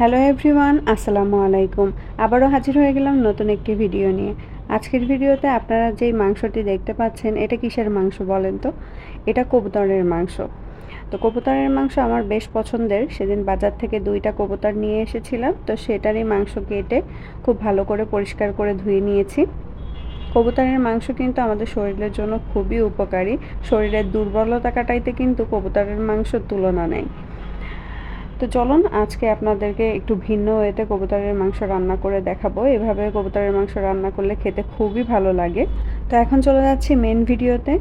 Hello everyone, আসসালামু আলাইকুম। আবারও হাজির হয়ে গেলাম নতুন একটি ভিডিও নিয়ে। আজকের ভিডিওতে আপনারা যেই মাংসটি দেখতে পাচ্ছেন, এটা কিসের মাংস বলেন তো? এটা কবুতরের মাংস। তো কবুতরের মাংস আমার বেশ পছন্দের। সেদিন বাজার থেকে দুইটা কবুতর নিয়ে এসেছিলাম, তো সেটারই মাংস কেটে খুব ভালো করে পরিষ্কার করে ধুয়ে নিয়েছি। কবুতরের মাংস কিন্তু আমাদের শরীরের জন্য খুবই উপকারী। শরীরের দুর্বলতা কাটাইতে কিন্তু কবুতরের মাংস তুলনা নেই। তো চলুন, আজকে আপনাদেরকে একটু ভিন্ন ওয়েতে কবুতরের মাংস রান্না করে দেখাবো। এভাবে কবুতরের মাংস রান্না করলে খেতে খুবই ভালো লাগে। তো এখন চলে যাচ্ছি মেন ভিডিওতে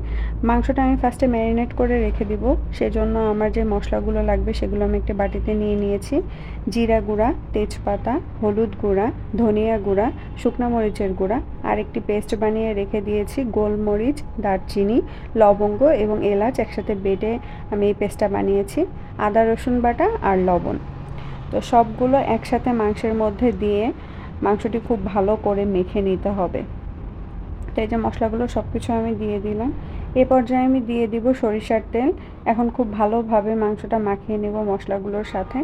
মাংসটা আমি ফার্স্টে ম্যারিনেট করে রেখে দিব। সেজন্য আমার যে মশলাগুলো লাগবে সেগুলো আমি একটা বাটিতে নিয়ে নিয়েছি। জিরা গুঁড়া, তেজপাতা, হলুদ গুঁড়া, ধনিয়া গুঁড়া, শুকনো মরিচের গুঁড়া আর একটি পেস্ট বানিয়ে রেখে দিয়েছি গোলমরিচ, দারচিনি, লবঙ্গ এবং এলাচ একসাথে বেটে আমি এই পেস্টটা বানিয়েছি, আদা, রসুন বাটা আর লবণ। তো সবগুলো একসাথে মাংসের মধ্যে দিয়ে মাংসটি খুব ভালো করে মেখে নিতে হবে। এই যে মশলাগুলো সব কিছু আমি দিয়ে দিলাম। এ পর্যায়ে আমি দিয়ে দিব সরিষার তেল। এখন খুব ভালোভাবে মাংসটা মাখিয়ে নেব মশলাগুলোর সাথে।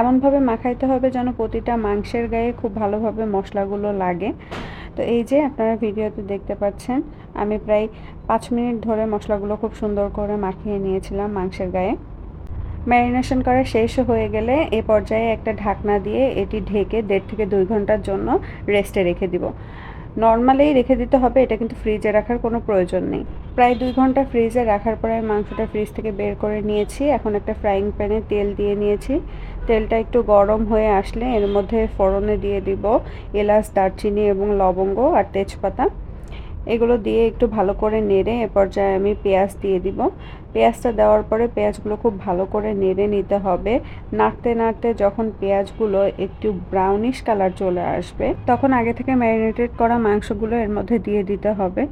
এমনভাবে মাখাইতে হবে যেন প্রতিটা মাংসের গায়ে খুব ভালোভাবে মশলাগুলো লাগে। তো এই যে আপনারা ভিডিওতে দেখতে পাচ্ছেন, আমি প্রায় পাঁচ মিনিট ধরে মশলাগুলো খুব সুন্দর করে মাখিয়ে নিয়েছিলাম মাংসের গায়ে। ম্যারিনেশন করা শেষ হয়ে গেলে এ পর্যায়ে একটা ঢাকনা দিয়ে এটি ঢেকে দেড় থেকে দুই ঘণ্টার জন্য রেস্টে রেখে দিব। নর্মালেই রেখে দিতে হবে, এটা কিন্তু ফ্রিজে রাখার কোনো প্রয়োজন নেই। প্রায় দুই ঘণ্টা ফ্রিজে রাখার পরে আমি মাংসটা ফ্রিজ থেকে বের করে নিয়েছি। এখন একটা ফ্রাইং প্যানে তেল দিয়ে নিয়েছি। তেলটা একটু গরম হয়ে আসলে এর মধ্যে ফোড়নে দিয়ে দিব এলাচ, দারচিনি এবং লবঙ্গ আর তেজপাতা। এগুলো দিয়ে একটু ভালো করে নেড়ে এ পর্যায়ে আমি পেঁয়াজ দিয়ে দিব। পেঁয়াজটা দেওয়ার পরে পেঁয়াজগুলো খুব ভালো করে নেড়ে নিতে হবে। নাড়তে নাড়তে যখন পেঁয়াজগুলো একটু ব্রাউনিশ কালার চলে আসবে, তখন আগে থেকে ম্যারিনেটেড করা মাংসগুলো এর মধ্যে দিয়ে দিতে হবে।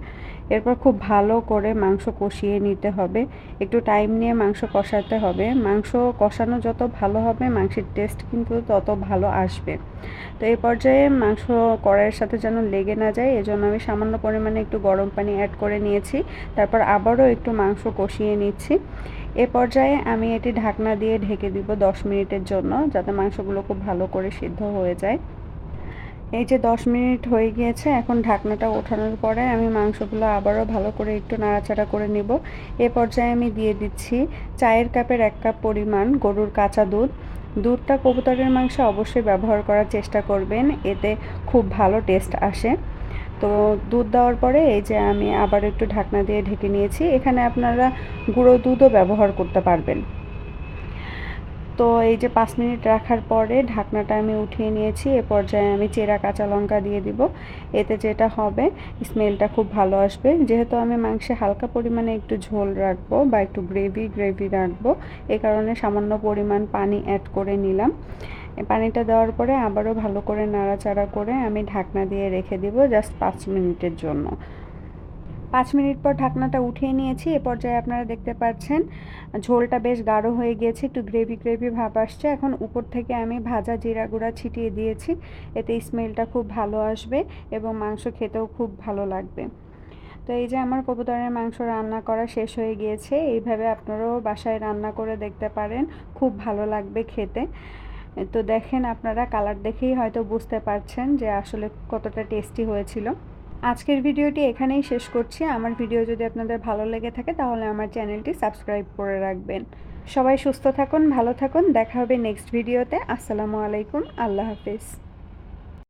এরপর খুব ভালো করে মাংস কষিয়ে নিতে হবে। একটু টাইম নিয়ে মাংস কষাতে হবে। মাংস কষানো যত ভালো হবে, মাংসের টেস্ট কিন্তু তত ভালো আসবে। তো এই পর্যায়ে মাংস কড়াইয়ের সাথে যেন লেগে না যায়, এজন্য আমি সামান্য পরিমাণে একটু গরম পানি অ্যাড করে নিয়েছি। তারপর আবারও একটু মাংস কষিয়ে নিচ্ছি। এ পর্যায়ে আমি এটি ঢাকনা দিয়ে ঢেকে দিব দশ মিনিটের জন্য, যাতে মাংসগুলো খুব ভালো করে সিদ্ধ হয়ে যায়। এই যে দশ মিনিট হয়ে গিয়েছে, এখন ঢাকনাটা ওঠানোর পরে আমি মাংসগুলো আবারও ভালো করে একটু নাড়াচাড়া করে নিব। এ পর্যায়ে আমি দিয়ে দিচ্ছি চায়ের কাপের এক কাপ পরিমাণ গরুর কাঁচা দুধ। দুধটা কবুতরের মাংসে অবশ্যই ব্যবহার করার চেষ্টা করবেন, এতে খুব ভালো টেস্ট আসে। তো দুধ দেওয়ার পরে এই যে আমি আবার একটু ঢাকনা দিয়ে ঢেকে নিয়েছি। এখানে আপনারা গুঁড়ো দুধও ব্যবহার করতে পারবেন। তো এই যে পাঁচ মিনিট রাখার পরে ঢাকনাটা আমি উঠিয়ে নিয়েছি, এ পর্যায়ে আমি চেরা কাঁচা লঙ্কা দিয়ে দিব। এতে যেটা হবে, স্মেলটা খুব ভালো আসবে। যেহেতু আমি মাংসে হালকা পরিমাণে একটু ঝোল রাখব বা একটু গ্রেভি গ্রেভি রাখব, এ কারণে সামান্য পরিমাণ পানি অ্যাড করে নিলাম। পানিটা দেওয়ার পরে আবারও ভালো করে নাড়াচাড়া করে আমি ঢাকনা দিয়ে রেখে দিব জাস্ট পাঁচ মিনিটের জন্য। পাঁচ মিনিট পর ঢাকনাটা উঠিয়ে নিয়েছি, এ পর্যায়ে আপনারা দেখতে পাচ্ছেন ঝোলটা বেশ গাঢ় হয়ে গিয়েছে, একটু গ্রেভি গ্রেভি ভাব আসছে। এখন উপর থেকে আমি ভাজা জিরা গুঁড়া ছিটিয়ে দিয়েছি, এতে স্মেলটা খুব ভালো আসবে এবং মাংস খেতেও খুব ভালো লাগবে। তো এই যে আমার কবুতরের মাংস রান্না করা শেষ হয়ে গিয়েছে, এইভাবে আপনারাও বাসায় রান্না করে দেখতে পারেন, খুব ভালো লাগবে খেতে। তো দেখেন আপনারা কালার দেখেই হয়তো বুঝতে পারছেন যে আসলে কতটা টেস্টি হয়েছিল। আজকের ভিডিওটি এখানেই শেষ করছি। আমার ভিডিও যদি আপনাদের ভালো লেগে থাকে, তাহলে আমার চ্যানেলটি সাবস্ক্রাইব করে রাখবেন। সবাই সুস্থ থাকুন, ভালো থাকুন। দেখা হবে নেক্সট ভিডিওতে। আসসালামু আলাইকুম। আল্লাহ হাফিজ।